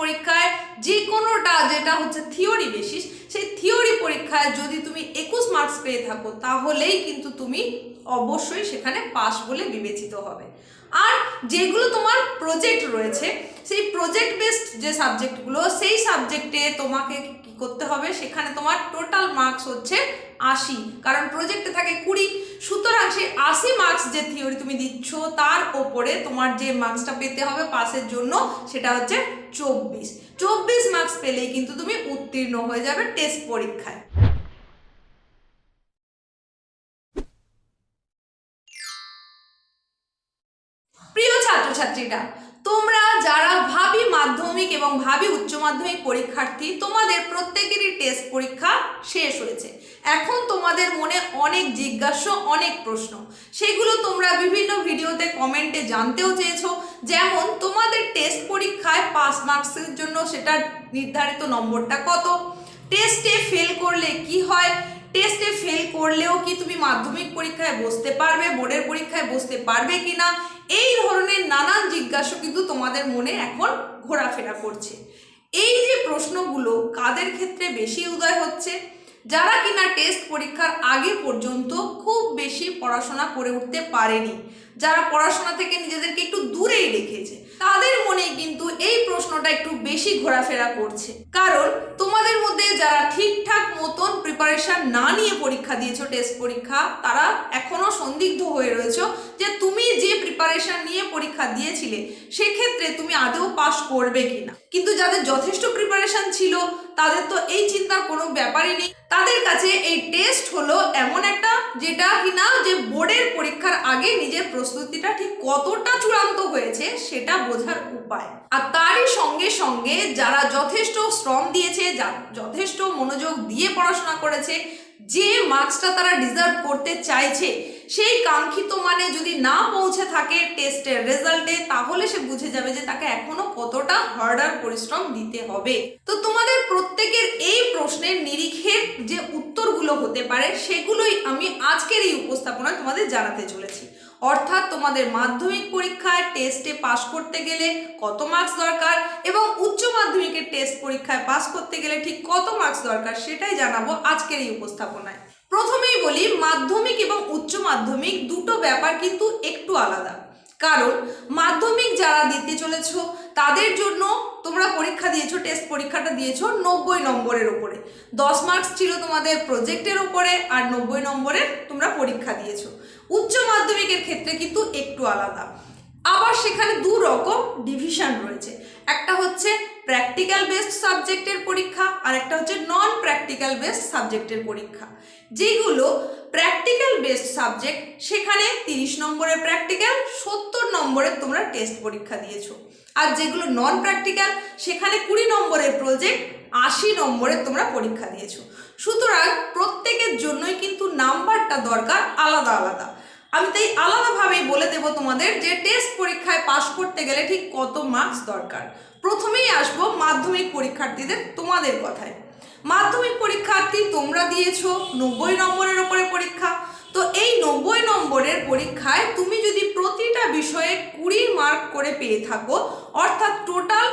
পরীক্ষায় যে কোনোটা যেটা হচ্ছে থিওরি বেসিস সেই থিওরি পরীক্ষায় যদি তুমি একুশ মার্কস পেয়ে থাকো, তাহলেই কিন্তু তুমি অবশ্যই সেখানে পাশ বলে বিবেচিত হবে। আর যেগুলো তোমার প্রজেক্ট রয়েছে, সেই প্রজেক্ট বেসড যে সাবজেক্টগুলো সেই সাবজেক্টে তোমাকে করতে হবে, সেখানে তোমার টোটাল মার্কস হচ্ছে আশি। কারণ প্রজেক্টে থাকে কুড়ি, সুতরাং সেই আশি মার্কস যে থিওরি তুমি দিচ্ছ, তার ওপরে তোমার যে মার্কসটা পেতে হবে পাসের জন্য, সেটা হচ্ছে চব্বিশ। চব্বিশ মার্কস পেলেই কিন্তু তুমি উত্তীর্ণ হয়ে যাবে টেস্ট পরীক্ষায়। প্রিয় ছাত্রছাত্রীরা তোমরা যারা ভাবি মাধ্যমিক এবং ভাবি উচ্চ মাধ্যমিক পরীক্ষার্থী, তোমাদের প্রত্যেকেরই টেস্ট পরীক্ষা শেষ হয়েছে। এখন তোমাদের মনে অনেক জিজ্ঞাসা, অনেক প্রশ্ন। সেগুলো তোমরা বিভিন্ন ভিডিওতে কমেন্টে জানতেও চেয়েছো। যেমন, তোমাদের টেস্ট পরীক্ষায় পাস মার্কসের জন্য সেটা নির্ধারিত নম্বরটা কত? টেস্টে ফেল করলে কি হয়? টেস্টে ফেল করলেও কি তুমি মাধ্যমিক পরীক্ষায় বসতে পারবে? বোর্ডের পরীক্ষায় বসতে পারবে কিনা? এই ধরনের নানান জিজ্ঞাসা কিন্তু তোমাদের মনে এখন ঘোরাফেরা করছে। এই যে প্রশ্নগুলো কাদের ক্ষেত্রে বেশি উদয় হচ্ছে, যারা কিনা টেস্ট পরীক্ষার আগে পর্যন্ত খুব বেশি পড়াশোনা করে উঠতে পারেনি, যারা পড়াশোনা থেকে নিজেদেরকে একটু দূরেই রেখেছে, তাদের মনে কিন্তু এই প্রশ্নটা একটু বেশি ঘোরাফেরা করছে। কারণ তোমাদের মধ্যে প্রিপারেশন না নিয়ে পরীক্ষা দিয়েছ টেস্ট পরীক্ষা, তারা এখনও সন্দিগ্ধ হয়ে রয়েছে যে তুমি যে প্রিপারেশন নিয়ে পরীক্ষা দিয়েছিলে, সেক্ষেত্রে তুমি আদৌ পাশ করবে কিনা। কিন্তু যাদের যথেষ্ট প্রিপারেশন ছিল, তাদের তো এই চিন্তার কোনো ব্যাপারই নেই। তাদের কাছে এই টেস্ট হলো এমন যেটা কিনা যে বোর্ডের পরীক্ষার আগে নিজের প্রস্তুতিটা ঠিক কতটা চূড়ান্ত হয়েছে সেটা বোঝার উপায়। আর তারই সঙ্গে সঙ্গে যারা যথেষ্ট শ্রম দিয়েছে যথেষ্ট মনোযোগ দিয়ে পড়াশোনা করেছে যে মার্কসটা তারা ডিজার্ভ করতে চাইছে, সেই কাঙ্ক্ষিত মানে যদি না পৌঁছে থাকে টেস্টের রেজাল্টে তাহলে সে বুঝে যাবে যে তাকে এখনও কতটা হার্ডার পরিশ্রম দিতে হবে। তো তোমাদের প্রত্যেকের এই প্রশ্নের নিরিখের যে উত্তরগুলো হতে পারে, সেগুলোই আমি আজকের এই উপস্থাপনায় তোমাদের জানাতে চলেছি। অর্থাৎ তোমাদের মাধ্যমিক পরীক্ষায় টেস্টে পাশ করতে গেলে কত মার্কস দরকার এবং উচ্চ মাধ্যমিকের টেস্ট পরীক্ষায় পাশ করতে গেলে ঠিক কত মার্কস দরকার সেটাই জানাব আজকের এই উপস্থাপনায়। প্রথমেই বলি, মাধ্যমিক এবং উচ্চ মাধ্যমিক দুটো ব্যাপার কিন্তু একটু আলাদা। কারণ মাধ্যমিক যারা দিতে চলেছ, তাদের জন্য তোমরা পরীক্ষা দিয়েছ টেস্ট পরীক্ষাটা দিয়েছ নব্বই নম্বরের ওপরে দশ মার্কস ছিল তোমাদের প্রজেক্টের ওপরে আর নব্বই নম্বরের তোমরা পরীক্ষা দিয়েছ। উচ্চ মাধ্যমিকের ক্ষেত্রে কিন্তু একটু আলাদা। আবার সেখানে দু রকম ডিভিশন রয়েছে। একটা হচ্ছে প্র্যাকটিক্যাল বেসড সাবজেক্টের পরীক্ষা আর একটা হচ্ছে নন প্র্যাকটিক্যাল বেসড সাবজেক্টের পরীক্ষা। যেগুলো প্র্যাকটিক্যাল বেসড সাবজেক্ট সেখানে তিরিশ নম্বরের প্র্যাকটিক্যাল সত্তর নম্বরের তোমরা টেস্ট পরীক্ষা দিয়েছ। আর যেগুলো নন প্র্যাকটিক্যাল সেখানে কুড়ি নম্বরের প্রজেক্ট আশি নম্বরের তোমরা পরীক্ষা দিয়েছ। সুতরাং প্রত্যেকের জন্যই কিন্তু নাম্বারটা দরকার আলাদা আলাদা। আমি তাই আলাদাভাবেই বলে দেব তোমাদের যে টেস্ট পরীক্ষায় পাশ করতে গেলে ঠিক কত মার্কস দরকার। প্রথমেই আসব মাধ্যমিক পরীক্ষার্থীদের তোমাদের কথায়। মাধ্যমিক পরীক্ষার্থী তোমরা দিয়েছ নব্বই নম্বরের ওপরে পরীক্ষা। তো এই নব্বই নম্বরের পরীক্ষায় তুমি যদি প্রতিটা বিষয়ে কুড়ি মার্ক করে পেয়ে থাকো, অর্থাৎ টোটাল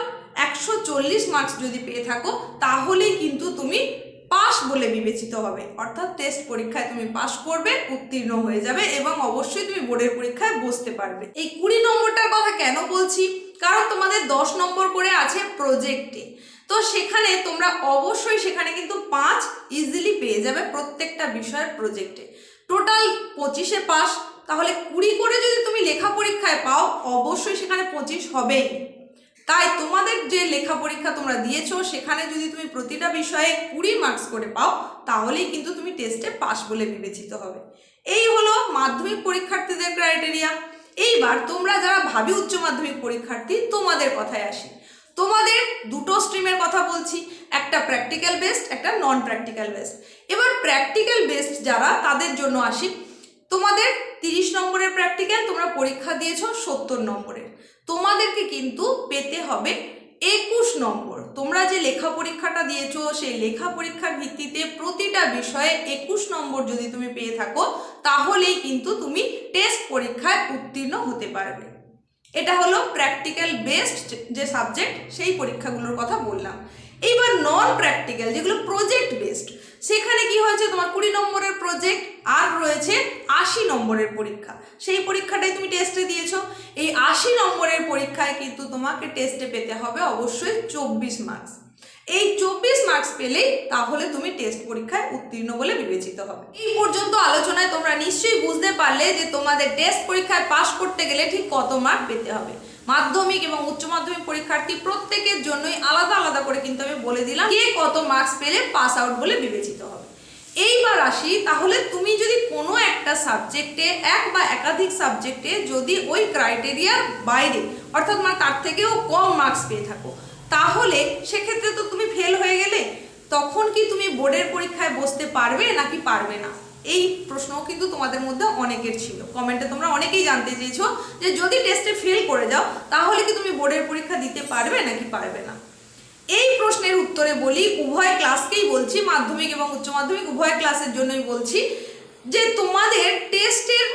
একশো চল্লিশ মার্কস যদি পেয়ে থাকো, তাহলেই কিন্তু তুমি বলে বিবেচিত হবে। অর্থাৎ টেস্ট পরীক্ষায় তুমি পাশ করবে, উত্তীর্ণ হয়ে যাবে এবং অবশ্যই তুমি বোর্ডের পরীক্ষায় বসতে পারবে। এই কুড়ি নম্বরটার কথা কেন বলছি? কারণ তোমাদের দশ নম্বর করে আছে প্রজেক্টে তো সেখানে তোমরা অবশ্যই সেখানে কিন্তু পাঁচ ইজিলি পেয়ে যাবে প্রত্যেকটা বিষয়ের প্রজেক্টে টোটাল পঁচিশে পাস তাহলে কুড়ি করে যদি তুমি লেখা পরীক্ষায় পাও, অবশ্যই সেখানে পঁচিশ হবেই। তাই তোমাদের যে লেখা পরীক্ষা তোমরা দিয়েছ, সেখানে যদি তুমি প্রতিটা বিষয়ে কুড়ি মার্কস করে পাও, তাহলেই কিন্তু তুমি টেস্টে পাস বলে বিবেচিত হবে। এই হলো মাধ্যমিক পরীক্ষার্থীদের ক্রাইটেরিয়া এইবার তোমরা যারা ভাবি উচ্চ মাধ্যমিক পরীক্ষার্থী, তোমাদের কথায় আসি। তোমাদের দুটো স্ট্রিমের কথা বলছি, একটা প্র্যাকটিক্যাল বেসড একটা নন প্র্যাকটিক্যাল বেসড এবার প্র্যাকটিক্যাল বেসড যারা, তাদের জন্য আসি। তোমাদের তিরিশ নম্বরের প্র্যাকটিক্যাল তোমরা পরীক্ষা দিয়েছ সত্তর নম্বরের। তোমাদেরকে কিন্তু পেতে হবে একুশ নম্বর। তোমরা যে লেখা পরীক্ষাটা দিয়েছ, সেই লেখা পরীক্ষার ভিত্তিতে প্রতিটা বিষয়ে একুশ নম্বর যদি তুমি পেয়ে থাকো, তাহলেই কিন্তু তুমি টেস্ট পরীক্ষায় উত্তীর্ণ হতে পারবে। এটা হলো প্র্যাকটিক্যাল বেসড যে সাবজেক্ট সেই পরীক্ষাগুলোর কথা বললাম। এইবার নন প্র্যাকটিক্যাল যেগুলো প্রজেক্ট বেসড সেখানে কি হয়েছে? তোমার কুড়ি নম্বরের প্রজেক্ট আর রয়েছে আশি নম্বরের পরীক্ষা। সেই পরীক্ষাটাই তুমি টেস্টে দিয়েছ। এই আশি নম্বরের পরীক্ষায় কিন্তু তোমাকে টেস্টে পেতে হবে অবশ্যই চব্বিশ মার্কস এই চব্বিশ মার্কস পেলেই তাহলে তুমি টেস্ট পরীক্ষায় উত্তীর্ণ বলে বিবেচিত হবে। এই পর্যন্ত আলোচনায় তোমরা নিশ্চয়ই বুঝতে পারলে যে তোমাদের টেস্ট পরীক্ষায় পাশ করতে গেলে ঠিক কত মার্ক পেতে হবে। মাধ্যমিক এবং উচ্চ মাধ্যমিক পরীক্ষার্থী প্রত্যেকের জন্যই আলাদা আলাদা করে কিন্তু আমি বলে দিলাম কে কত মার্কস পেলে পাস আউট বলে বিবেচিত হবে। এইবার আসি, তাহলে তুমি যদি কোনো একটা সাবজেক্টে, এক বা একাধিক সাবজেক্টে যদি ওই ক্রাইটেরিয়ার বাইরে, অর্থাৎ মানে তার থেকেও কম মার্কস পেয়ে থাকো, তাহলে সেক্ষেত্রে তো তুমি ফেল হয়ে গেলে, তখন কি তুমি বোর্ডের পরীক্ষায় বসতে পারবে নাকি পারবে না? এই প্রশ্নও কিন্তু তোমাদের মধ্যে অনেকের ছিল। কমেন্টে তোমরা অনেকেই জানতে চেয়েছো যে যদি টেস্টে ফেল করে যাও, তাহলে কি তুমি বোর্ডের পরীক্ষা দিতে পারবে নাকি পারবে না? এই প্রশ্নের উত্তরে বলি, উভয় ক্লাসকেই বলছি, মাধ্যমিক এবং উচ্চ মাধ্যমিক, উভয় ক্লাসের জন্যই বলছি যে তোমাদের টেস্টের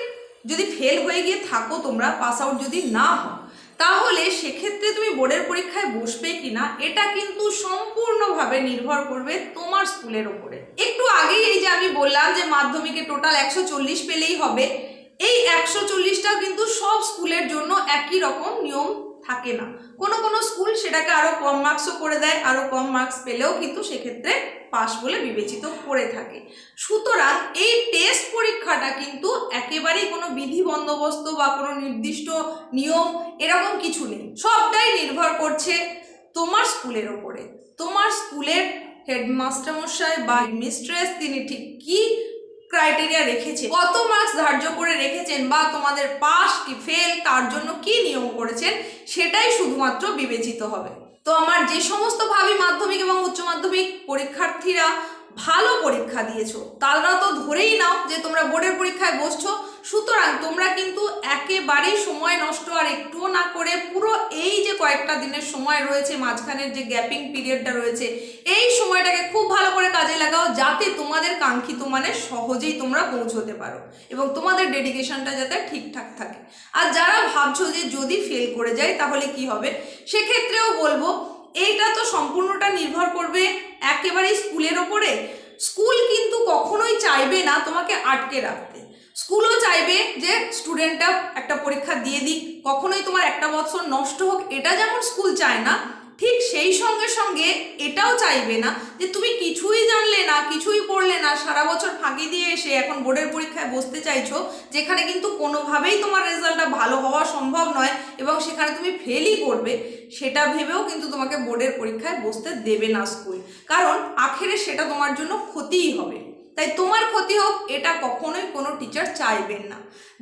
যদি ফেল হয়ে গিয়ে থাকো তোমরা পাস আউট যদি না হও, তাহলে সেক্ষেত্রে তুমি বোর্ডের পরীক্ষায় বসবে কিনা, এটা কিন্তু সম্পূর্ণভাবে নির্ভর করবে তোমার স্কুলের ওপরে। একটু আগেই এই যে আমি বললাম যে মাধ্যমিকে টোটাল একশো চল্লিশ পেলেই হবে, এই একশো চল্লিশটা কিন্তু সব স্কুলের জন্য একই রকম নিয়ম থাকে না। কোনো কোনো স্কুল সেটাকে আরও কম মার্কসও করে দেয় আরও কম মার্কস পেলেও কিন্তু সেক্ষেত্রে পাস বলে বিবেচিত করে থাকে। সুতরাং এই টেস্ট পরীক্ষাটা কিন্তু একেবারেই কোনো বিধি বন্দোবস্ত বা কোনো নির্দিষ্ট নিয়ম এরকম কিছু নেই। সবটাই নির্ভর করছে তোমার স্কুলের ওপরে। তোমার স্কুলের হেডমাস্টার মশাই বা মিস্ট্রেস তিনি ঠিক কি ক্রাইটেরিয়া রেখেছে। কত মার্কস ধার্য করে রেখেছেন বা তোমাদের পাস কি ফেল তার জন্য কি নিয়ম করেছেন, সেটাই শুধুমাত্র বিবেচিত হবে। তো আমার যে সমস্ত ভাবি মাধ্যমিক এবং উচ্চ মাধ্যমিক পরীক্ষার্থীরা ভালো পরীক্ষা দিয়েছ, তারা তো ধরেই নাও যে তোমরা বোর্ডের পরীক্ষায় বসছো, সুতরাং তোমরা কিন্তু একেবারেই সময় নষ্ট আর একটুও না করে পুরো এই যে কয়েকটা দিনের সময় রয়েছে, মাঝখানের যে গ্যাপিং পিরিয়ডটা রয়েছে, এই সময়টাকে খুব ভালো করে কাজে লাগাও যাতে তোমাদের কাঙ্ক্ষিত মানে সহজেই তোমরা পৌঁছতে পারো এবং তোমাদের ডেডিকেশনটা যাতে ঠিকঠাক থাকে। আর যারা ভাবছ যে যদি ফেল করে যায় তাহলে কি হবে? সেক্ষেত্রেও বলব, এইটা তো সম্পূর্ণটা নির্ভর করবে একেবারেই স্কুলের ওপরে। স্কুল কিন্তু কখনোই চাইবে না তোমাকে আটকে রাখতে। স্কুলও চাইবে যে স্টুডেন্টটা একটা পরীক্ষা দিয়ে দিক। কখনোই তোমার একটা বছর নষ্ট হোক, এটা যেমন স্কুল চায় না, ঠিক সেই সঙ্গে সঙ্গে এটাও চাইবে না যে তুমি কিছুই জানলে না, কিছুই পড়লে না, সারা বছর ফাঁকি দিয়ে এসে এখন বোর্ডের পরীক্ষায় বসতে চাইছো, যেখানে কিন্তু কোনোভাবেই তোমার রেজাল্টটা ভালো হওয়া সম্ভব নয় এবং সেখানে তুমি ফেলই করবে, সেটা ভেবেও কিন্তু তোমাকে বোর্ডের পরীক্ষায় বসতে দেবে না স্কুল কারণ আখেরে সেটা তোমার জন্য ক্ষতিই হবে। তাই তোমার ক্ষতি হোক, এটা কখনোই কোনো টিচার চাইবেন না।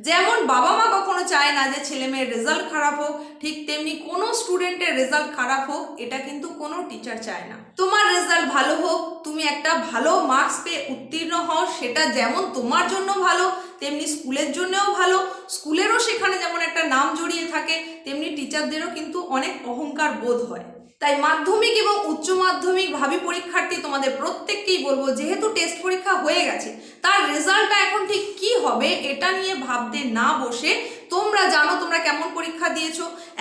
যেমন বাবা মা কখনো চায় না যে ছেলে মেয়ের রেজাল্ট খারাপ হোক, ঠিক তেমনি কোনো স্টুডেন্টের রেজাল্ট খারাপ হোক, এটা কিন্তু কোনো টিচার চায় না। তোমার রেজাল্ট ভালো হোক, তুমি একটা ভালো মার্কস পেয়ে উত্তীর্ণ হও, সেটা যেমন তোমার জন্য ভালো, তেমনি স্কুলের জন্যও ভালো। স্কুলেরও সেখানে যেমন একটা নাম জড়িয়ে থাকে, তেমনি টিচারদেরও কিন্তু অনেক অহংকার বোধ হয়। তাই মাধ্যমিক এবং উচ্চ মাধ্যমিক ভাবি পরীক্ষার্থী তোমাদের প্রত্যেককেই বলব, যেহেতু টেস্ট পরীক্ষা হয়ে গেছে, তার রেজাল্টটা এখন ঠিক কি হবে এটা নিয়ে ভাবতে না বসে তোমরা জানো তোমরা কেমন পরীক্ষা দিয়েছ,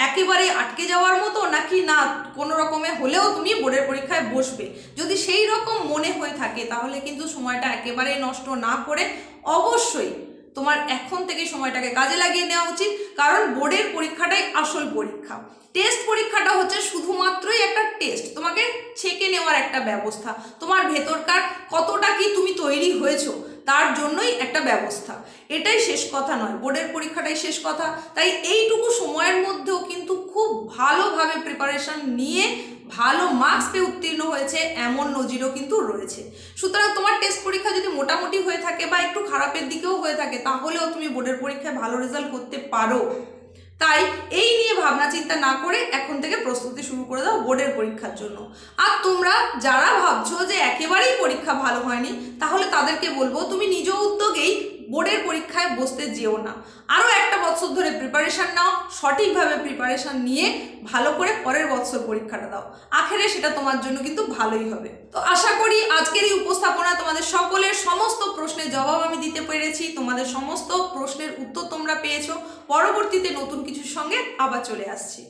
একেবারে আটকে যাওয়ার মতো নাকি না কোনো রকমে হলেও তুমি বোর্ডের পরীক্ষায় বসবে। যদি সেই রকম মনে হয়ে থাকে তাহলে কিন্তু সময়টা একেবারে নষ্ট না করে অবশ্যই তোমার এখন থেকে সময়টাকে কাজে লাগিয়ে নেওয়া উচিত। কারণ বোর্ডের পরীক্ষাটাই আসল পরীক্ষা। টেস্ট পরীক্ষাটা হচ্ছে শুধুমাত্রই একটা টেস্ট। তোমাকে ছেকে নেওয়ার একটা ব্যবস্থা। তোমার ভেতরকার কতটা কি তুমি তৈরি হয়েছো, তার জন্যই একটা ব্যবস্থা। এটাই শেষ কথা নয়। বোর্ডের পরীক্ষাটাই শেষ কথা। তাই এইটুকু সময়ের মধ্যেও কিন্তু খুব ভালোভাবে প্রিপারেশন নিয়ে ভালো মার্কস পেয়ে উত্তীর্ণ হয়েছে এমন নজিরও কিন্তু রয়েছে। সুতরাং তোমার টেস্ট পরীক্ষা যদি মোটামুটি খারাপের দিকেও হয়ে থাকে, তাহলেও তুমি বোর্ডের পরীক্ষায় ভালো রেজাল্ট করতে পারো। তাই এই নিয়ে ভাবনা চিন্তা না করে এখন থেকে প্রস্তুতি শুরু করে দাও বোর্ডের পরীক্ষার জন্য। আর তোমরা যারা ভাবছ যে একেবারেই পরীক্ষা ভালো হয়নি, তাহলে তাদেরকে বলব তুমি নিজ উদ্যোগেই বোর্ডের পরীক্ষায় বসতে যেও না। আরও একটা বছর ধরে প্রিপারেশান নাও, সঠিকভাবে প্রিপারেশান নিয়ে ভালো করে পরের বছর পরীক্ষাটা দাও। আখেরে সেটা তোমার জন্য কিন্তু ভালোই হবে। তো আশা করি আজকের এই উপস্থাপনা তোমাদের সকলের সমস্ত প্রশ্নের জবাব আমি দিতে পেরেছি। তোমাদের সমস্ত প্রশ্নের উত্তর তোমরা পেয়েছ। পরবর্তীতে নতুন কিছুর সঙ্গে আবার চলে আসছি।